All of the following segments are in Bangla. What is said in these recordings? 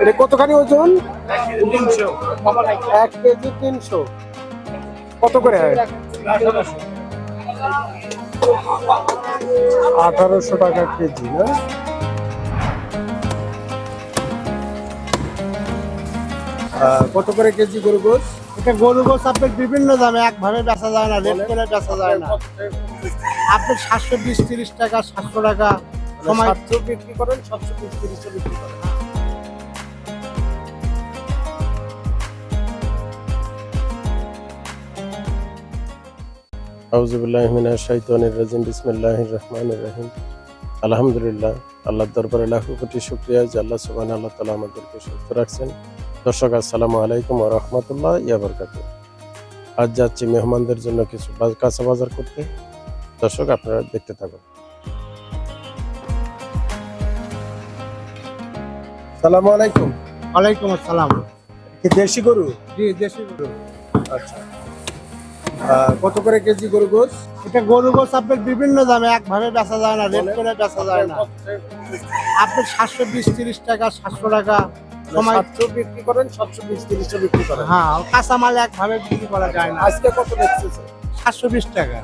এটা কতখানি ওজন? এক কেজি তিনশো। কত করে হয়? আঠারোশো টাকা কেজি না? কত করে কেজি গরু গোস এটা গরু গোস আপনার বিভিন্ন দামে একভাবে বেচা যায় না রেট করে বেচা যায় না। আপনার সাতশো বিশ তিরিশ টাকা সাতশো টাকা সময় সাতশো বিক্রি করেন সাতশো বিশ তিরিশশো বিক্রি করেন। আউজুবিল্লাহমিনা শাইতানির রাজিম বিসমিল্লাহির রহমানির রহিম। আলহামদুলিল্লাহ আল্লাহর দরবারে লাখো কোটি শুক্রিয়া যে আল্লাহ সুবহান আল্লাহ তালা আমাদেরকে সুস্থ রাখছেন। দর্শক আসসালামু আলাইকুম ওয়া রাহমাতুল্লাহ ইয়া বারাকাতুহু। আজ যাচ্ছি মেহমানদের জন্য কিছু কাঁচা বাজার করতে। দর্শক আপনারা দেখতে থাকুন। সালামু আলাইকুম। ওয়ালাইকুম আসসালাম। কি দেশি গরু? জি দেশি গরু। আচ্ছা। কত করে কেজি গরু গোস? এটা গরু গোস আপনার বিভিন্ন দামে একভাবে বেচা যায় না রেট করে বেচা যায় না। আপনার সাতশো বিশ তিরিশ টাকা সাতশো টাকা সময় সাতশো বিক্রি করেন সাতশো বিশ তিরিশশো বিক্রি করেন। হ্যাঁ কাঁচা মাল একভাবে বিক্রি করা যায় না। আজকে কত দেখতেছে সাতশো বিশ টাকা।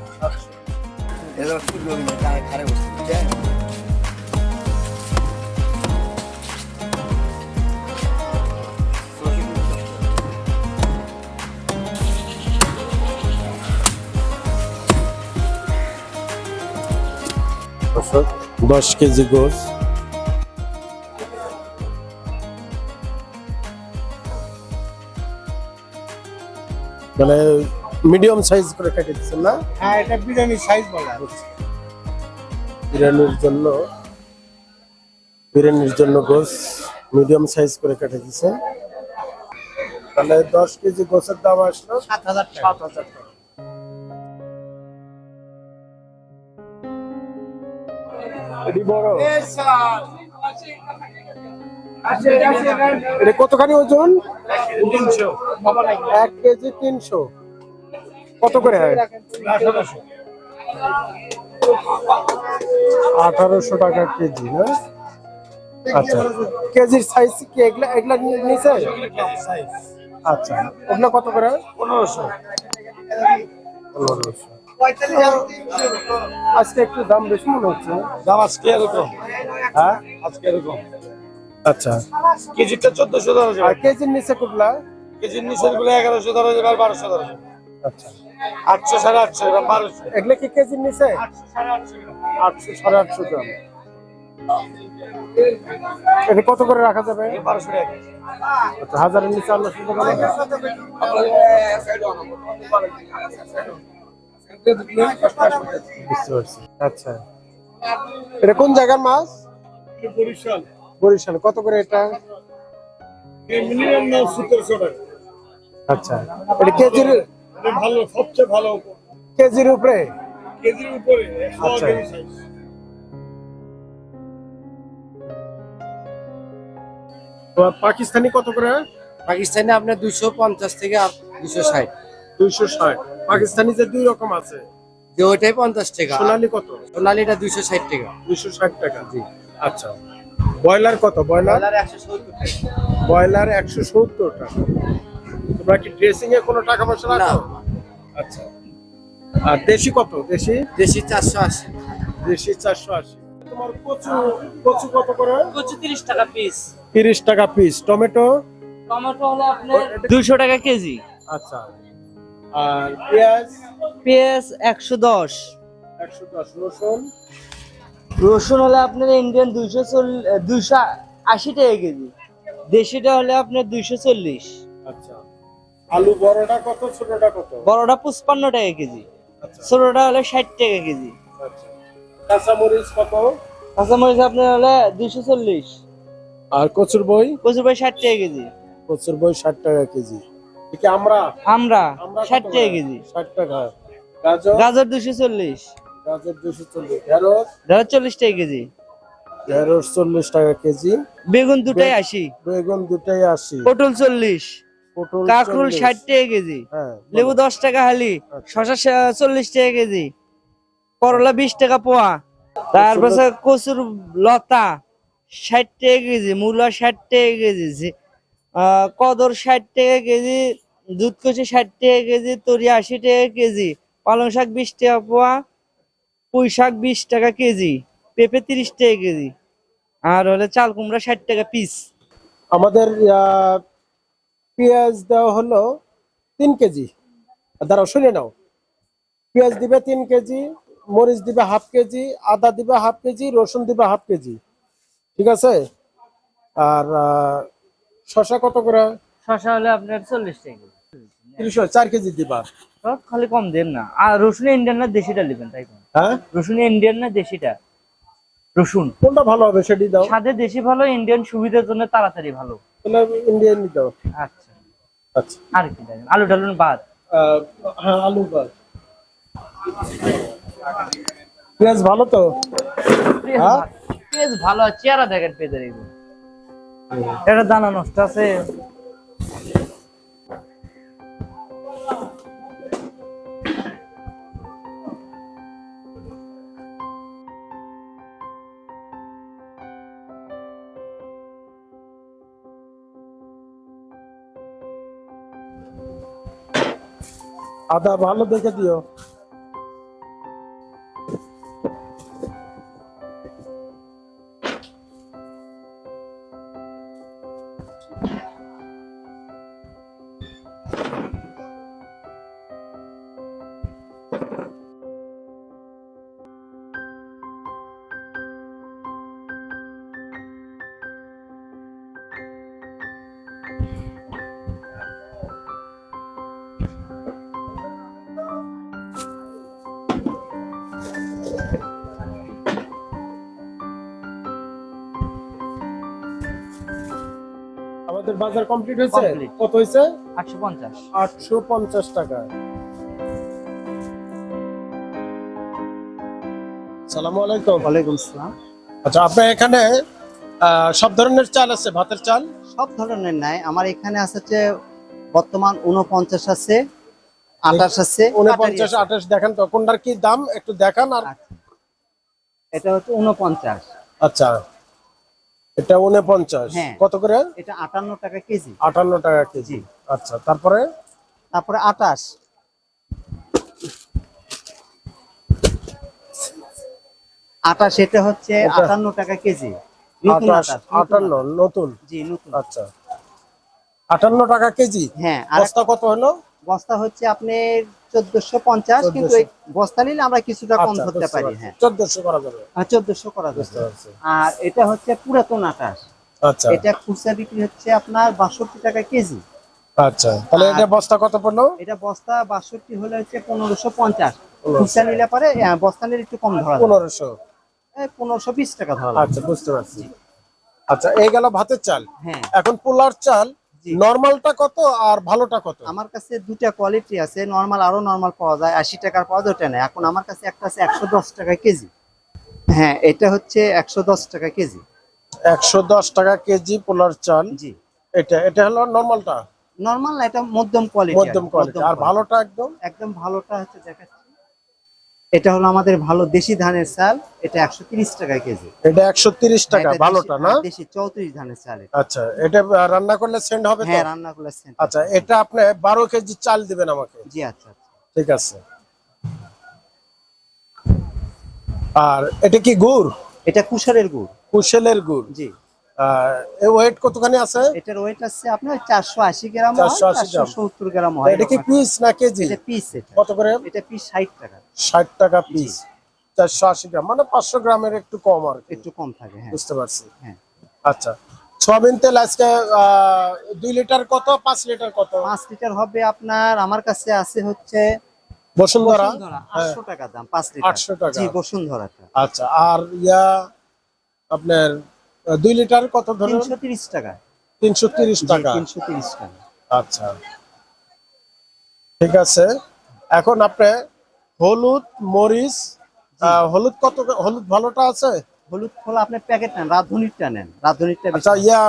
দশ কেজি গোস মানে মিডিয়াম সাইজ করে কেটে দিচ্ছেন না? হ্যাঁ এটা বিরিয়ানি সাইজ বলে বিরিয়ানির জন্য বিরিয়ানির জন্য গোস মিডিয়াম সাইজ করে কেটে দিচ্ছেন তাহলে দশ কেজি গোসের দাম আসলো সাত হাজার সাত হাজার টাকা। বড়। এটা কতখানি ওজন? এক কেজি তিনশো। কত করে হয়? আঠারোশো টাকা কেজি না? আচ্ছা। কেজির সাইজ কি? এগুলা এগুলা নিচে আচ্ছা। ওগুলা কত করে পনেরোশো। পনেরোশো। আজকে একটু দাম বেশি মনে হচ্ছে। দাম আজকে এরকম। হ্যাঁ? আজকে এরকম। আচ্ছা। কেজিটা চোদ্দশো ধরা যাবে। কেজির নিচে কোনগুলা কেজির নিচেরগুলো এগারোশো ধরা যাবে আর বারোশো ধরা যাবে। আচ্ছা। আটশো সাড়ে আটশো এরকম বারোশো। এগুলা কি কেজির নিচে? আটশো সাড়ে আটশো গ্রাম। এটা কত করে রাখা যাবে? বারোশো টাকা আচ্ছা হাজারের নিচে আল্লাহ বুঝতে পারছি। আচ্ছা। এটা কোন জায়গার মাছ? বরিশাল। বরিশাল। কত করে এটা? মিনিমাম নাও সতেরোশো টাকা। আচ্ছা। এটা কেজির ভালো সবচেয়ে ভালো কেজির উপরে? কেজির উপরে আচ্ছা। পাকিস্তানি কত করে? পাকিস্তানে আপনার দুইশো পঞ্চাশ থেকে দুশো ষাট। দুইশো ষাট। পাকিস্তানি যে দুই রকম আছে। যে ওইটাই পঞ্চাশ টাকা। সোনালি কত? সোনালিটা দুইশো ষাট টাকা। দুইশো ষাট টাকা। জি। আচ্ছা। ব্রয়লার কত? ব্রয়লার? একশো সত্তর টাকা। ব্রয়লার একশো সত্তর টাকা। তোমরা কি ড্রেসিং এ কোনো টাকা পয়সা রাখো? আচ্ছা। আর দেশি কত? দেশি? দেশি চারশো আশি। দেশি চারশো আশি। তোমার কচু কচু কত করে? কচু তিরিশ টাকা পিস তিরিশ টাকা পিস টমেটো? টমেটো হলো আপনার দুইশো টাকা কেজি। আচ্ছা। আর পেঁয়াজ? পেঁয়াজ একশো দশ। একশো দশ। রসুন? রসুন হলে আপনার ইন্ডিয়ান দুইশো দুইশো আশি টাকা কেজি। দেশিটা হলে আপনার দুইশো চল্লিশ। আচ্ছা। আলু বড়টা কত ছোটটা কত? বড়টা পঁচপান্ন টাকা কেজি। আচ্ছা। ছোটটা হলে ষাট টাকা কেজি। আচ্ছা। কাঁচামরিচ কত? কাঁচামরিচ আপনার হলে দুইশো চল্লিশ। আর কচুর বই? কচুর ভাই ষাট টাকা কেজি। কচুর বই ষাট টাকা কেজি। আমরা? আমরা আমরা ষাট টাকা কেজি। ষাট টাকা। গাজর? গাজর দুশো চল্লিশ। গাজর দুশো চল্লিশ। ঢেঁড়স? ধরো চল্লিশ টাকা কেজি। ঢেঁড়স চল্লিশ টাকা কেজি। বেগুন দুটাই আশি। বেগুন দুটাই আশি। পটল চল্লিশ। পটল কাঁকরোল 40 ষাট টাকা কেজি। হ্যাঁ লেবু দশ টাকা হালি। আচ্ছা। শশা সা- চল্লিশ টাকা কেজি। করলা বিশ টাকা পোয়া। তারপরে কচুর লতা ষাট টাকা কেজি মূলা ষাট টাকা কেজি কদর ষাট টাকা কেজি, দুধ কচি ষাট টাকা কেজি, তরি আশি টাকা কেজি, পালং শাক বিশ টাকা পোয়া, পুঁই শাক বিশ টাকা কেজি, পেঁপে তিরিশ টাকা কেজি, আর হলে চাল কুমড়া ষাট টাকা পিস আমাদের পেঁয়াজ দেওয়া হলো তিন কেজি। দাঁড়াও, শুনে নাও। পেঁয়াজ দিবে তিন কেজি, মরিচ দিবে হাফ কেজি, আদা দিবে হাফ কেজি, রসুন দিবে হাফ কেজি। ঠিক আছে? আর শসা কত করে? শশা হলে আপনার চল্লিশ টাকা চার কেজি দিবা সব খালি কম দেন না। আর রসুন ইন্ডিয়ান না দেশিটা নেবেন তাই হ্যাঁ? রসুন ইন্ডিয়ান না দেশিটা? রসুন। কোনটা ভালো হবে সেটি দাও। স্বাদে দেশি ভালো ইন্ডিয়ান সুবিধার জন্য তাড়াতাড়ি ভালো। তাহলে ইন্ডিয়ান দাও। আচ্ছা। আচ্ছা। আর কি আলু ডালুন বাদ। হ্যাঁ আলু বাদ। পেঁয়াজ ভালো তো? পেঁয়াজ হ্যাঁ? ভালো- চেহারা দেখেন পেঁয়াজের এগুলো এটা দানা নষ্ট আছে। আদা ভালো দেখে দিও। বাজার কমপ্লিট হয়েছে? কত হয়েছে? আটশো পঞ্চাশ। আটশো পঞ্চাশ টাকা। সালামু আলাইকুম। ওয়ালাইকুম আসসালাম আচ্ছা আপনার এখানে সব ধরনের চাল আছে ভাতের চাল? সব ধরনের নাই। আমার এখানে আছে হচ্ছে বর্তমান উনপঞ্চাশ আছে আঠাশ আছে উনপঞ্চাশ আঠাশ দেখান তো কোনটার কি দাম? একটু দেখান আর আচ্ছা। এটা হচ্ছে উনপঞ্চাশ আচ্ছা। এটা উনপঞ্চাশ হ্যাঁ। কত করে? এটা আটান্ন টাকা কেজি। আটান্ন টাকা কেজি। আচ্ছা তারপরে? তারপরে আটাশ। আটাশ এটা হচ্ছে আটান্ন টাকা কেজি। আটান্ন নতুন? জি নতুন। আচ্ছা। আটান্ন টাকা কেজি? হ্যাঁ বস্তা কত হলো? বস্তা হচ্ছে আপনার চোদ্দশো পঞ্চাশ কিন্তু বস্তা নিলে আমরা কিছুটা কম আচ্ছা ধরতে পারি হ্যাঁ। চোদ্দশো করা যাবে। আর চোদ্দশো করা যাবে। আর এটা হচ্ছে পুরাতন আটাশ। আচ্ছা। এটা খুচরা বিক্রি হচ্ছে আপনার বাষট্টি টাকা কেজি। আচ্ছা তাহলে এটা বস্তা কত পড়ল? এটা বস্তা বাষট্টি হলে হচ্ছে পনেরোশো পঞ্চাশ। খুচরা নিলে পরে আহ, বস্তা নিলে একটু কম ধরা পনেরোশো। পনেরোশো বিশ টাকা ধরা আচ্ছা বুঝতে পারছি। আচ্ছা এই গেল ভাতের চাল। হ্যাঁ। এখন পোলার চাল। নর্মালটা কত আর ভালোটা কত? আমার কাছে দুটা কোয়ালিটি আছে নর্মাল আরও নর্মাল পাওয়া যায় আশি টাকার পাওয়া যায় ওটা নেই। এখন আমার কাছে একটা আছে একশো দশ টাকা কেজি। হ্যাঁ এটা হচ্ছে একশো দশ টাকা কেজি। একশো দশ টাকা কেজি পোলার চাল। জি। এটা এটা হলো নর্মালটা নর্মাল এটা মধ্যম কোয়ালিটি মধ্যম কোয়ালিটি আর ভালোটা একদম? একদম ভালোটা হচ্ছে দেখাচ্ছি। এটা হলো আমাদের ভালো দেশি ধানের চাল এটা একশো তিরিশ টাকা কেজি। এটা একশো তিরিশ টাকা ভালোটা না? হ্যাঁ, দেশি চৌত্রিশ ধানের চাল আচ্ছা এটা রান্না করলে সেন্ড হবে হ্যাঁ রান্না করেছেন আচ্ছা এটা আপনি বারো কেজি চাল দিবেন আমাকে? জি আচ্ছা আচ্ছা। ঠিক আছে। আর এটা কি গুড়? এটা কুশারের গুড়। কুশেলের গুড়? জি। এই ওয়েট কতখানি আছে? এটার ওয়েট আছে আপনার গ্রাম 480 গ্রাম। সত্তর গ্রাম হয় এটা কি পিস না কেজি এটা পিস এটা। কত করে? এটা পিস ষাট টাকা। ষাট টাকা পিস চারশো আশি গ্রাম। মানে পাঁচশো গ্রামের একটু কম আর একটু কম থাকে হ্যাঁ। বুঝতে পারছি। হ্যাঁ। আচ্ছা। সয়াবিন তেল আজকে দুই লিটার কত পাঁচ লিটার কত? পাঁচ লিটার হবে আপনার আমার কাছে আছে হচ্ছে বসুন্ধরা। বসুন্ধরা আটশো টাকা দাম পাঁচ লিটার। 800 টাকা। জি বসুন্ধরাটা। আচ্ছা আর ইয়া আপনার দুই লিটার কত ধরুন? তিনশো তিরিশ টাকা। তিনশো তিরিশ টাকা। তিনশো তিরিশ টাকা। আচ্ছা। ঠিক আছে। এখন আপনি হলুদ মরিচ হলুদ কত হলুদ ভালোটা আছে? হলুদ খোলা আপনি প্যাকেট নেন রাধুনিরটা নেন। রাধুনিরটা বেশি আচ্ছা ইয়া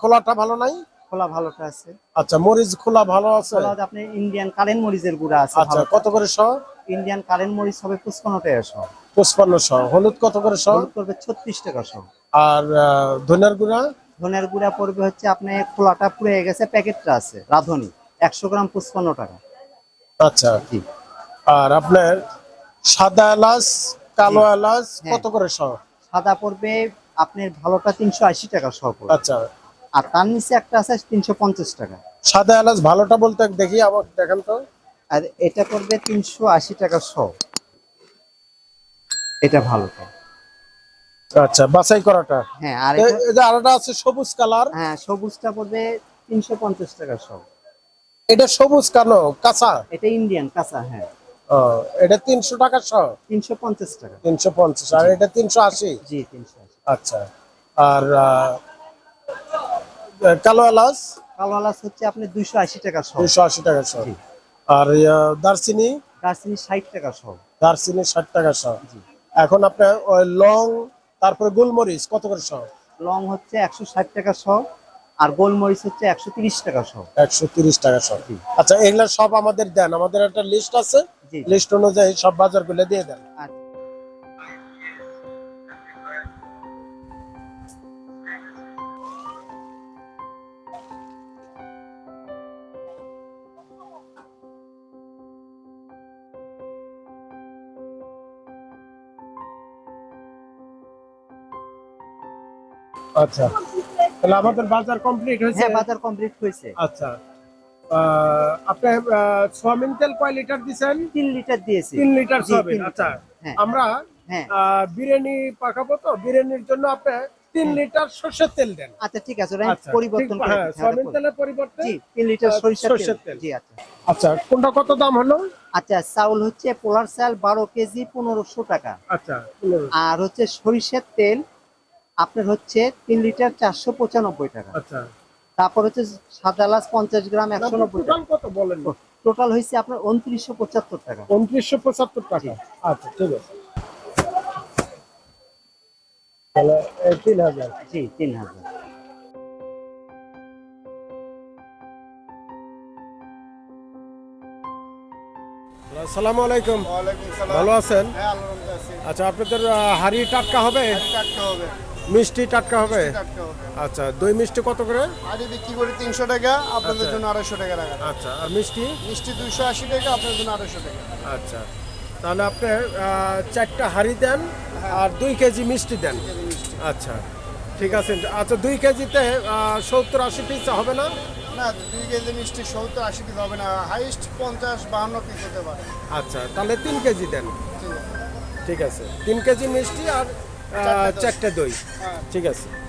খোলাটা ভালো নাই? খোলা ভালোটা আছে। আচ্ছা মরিচ খোলা ভালো আছে? আপনি ইন্ডিয়ান কারেন্ট মরিচের গুঁড়া আছে আচ্ছা কত করে শ? ইন্ডিয়ান কারেন্ট মরিচ হবে পঁচপান্ন টাকা সহ পঁচপান্ন শ। হলুদ কত করে হলুদ করবে ছত্রিশ টাকা সহ আর ধনিয়ার গুঁড়া? ধনের গুঁড়া পড়বে হচ্ছে আপনি খোলাটা পুড়ে গেছে প্যাকেটটা আছে রাঁধুনি একশো গ্রাম পঁচপান্ন টাকা। আচ্ছা। আর আপনার সাদা এলাচ কালো এলাচ হ্যাঁ। কত করে সহ সাদা পড়বে আপনার ভালোটা তিনশো আশি টাকা সহ পড়বে। আচ্ছা। আর তার নিচে একটা আছে তিনশো পঞ্চাশ টাকা। সাদা এলাচ ভালোটা বলতে দেখি আমাকে দেখান তো। আর এটা পড়বে তিনশো আশি টাকা সহ এটা ভালোটা আচ্ছা বাছাই করাটা। হ্যাঁ আর এটা এই যে আরেকটা আছে সবুজ কালার। হ্যাঁ সবুজটা পড়বে তিনশো পঞ্চাশ টাকা সহ এটা সবুজ কালো কাঁচা? এটা ইন্ডিয়ান কাঁচা হ্যাঁ। ও, এটা তিনশো টাকা সহ তিনশো পঞ্চাশ টাকা। তিনশো পঞ্চাশ আর এটা তিনশো আশি? জি তিনশো আশি। আচ্ছা আর কালো এলাচ? কালো এলাচ হচ্ছে আপনি দুইশো আশি টাকা সহ দুইশো আশি টাকা সহ আর দারচিনি? দারচিনি ষাট টাকা সহ দারচিনি ষাট টাকা সহ জি। এখন আপনার ওই লং তারপরে গোলমরিচ কত করে সহ লং হচ্ছে একশো ষাট টাকা সহ আর গোলমরিচ হচ্ছে একশো তিরিশ টাকা সহ একশো তিরিশ টাকা সহ আচ্ছা এগুলা সব আমাদের দেন আমাদের একটা লিস্ট আছে। লিস্ট অনুযায়ী সব বাজারগুলো দিয়ে দেন। আচ্ছা। আচ্ছা। তাহলে আমাদের বাজার কমপ্লিট হয়েছে? হ্যাঁ বাজার কমপ্লিট হয়েছে। আচ্ছা। আপনি সোয়াবিন তেল কয় লিটার দিছেন? তিন লিটার দিয়েছি। তিন লিটার সোয়াবিন আচ্ছা। হ্যাঁ। আমরা হ্যাঁ। বিরিয়ানি পাকাবো তো? বিরিয়ানির জন্য আপনি তিন লিটার সর্ষের তেল দেন। আচ্ছা ঠিক আছে আচ্ছা পরিবর্তন হ্যাঁ সোয়াবিন তেলের পরিবর্তে তিন লিটার সরিষার তেল। জি আচ্ছা। আচ্ছা কোনটা কত দাম হলো? আচ্ছা চাউল হচ্ছে পোলার চাল বারো কেজি পনেরোশো টাকা। আচ্ছা আর হচ্ছে সরিষার তেল আপনার হচ্ছে তিন লিটার চারশো পঁচানব্বই টাকা। আচ্ছা। তারপর হচ্ছে সাদা এলাচ পঞ্চাশ গ্রাম একশো নব্বই টোটাল টাকা কত বলেন? টোটাল হয়েছে আপনার উনত্রিশশো পঁচাত্তর টাকা। উনত্রিশশো পঁচাত্তর টাকা। আচ্ছা ঠিক আছে। তিন হাজার। জি তিন হাজার। আসসালামু আলাইকুম। ভালো আছেন? আচ্ছা আপনাদের হাড়ি টাটকা হবে। মিষ্টি টাটকা হবে? আচ্ছা দই মিষ্টি কত করে? আদি বিক্রি করি তিনশো টাকা আপনাদের আচ্ছা। জন্য আড়াইশো টাকা রাখা। আচ্ছা আর মিষ্টি? মিষ্টি দুইশো আশি টাকা আপনাদের জন্য আড়াইশো টাকা। আচ্ছা তাহলে আপনি চারটা হাড়ি দেন আর দুই কেজি মিষ্টি দেন। আচ্ছা ঠিক আছে। আচ্ছা দুই কেজিতে সত্তর আশি পিস হবে না? না দুই কেজি মিষ্টি সত্তর আশি পিস হবে না। হাইস্ট পঞ্চাশ বাহান্ন পিস হতে পারে। আচ্ছা তাহলে তিন কেজি দেন। ঠিক আছে তিন কেজি মিষ্টি আর চারটে দই। হ্যাঁ। ঠিক আছে।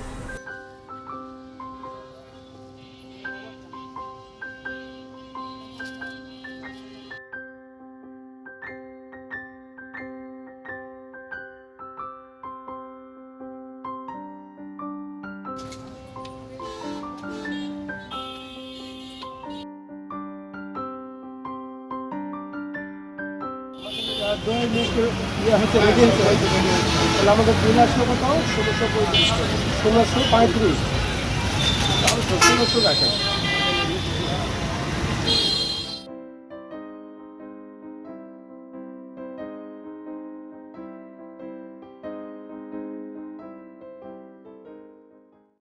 মিষ্টি ইয়ে হচ্ছে রেডি হচ্ছে তাহলে আমাদের বিল আসলো কত ষোলোশো পঁয়ত্রিশ। ষোলোশো পঁয়ত্রিশ। ষোলোশো রাখেন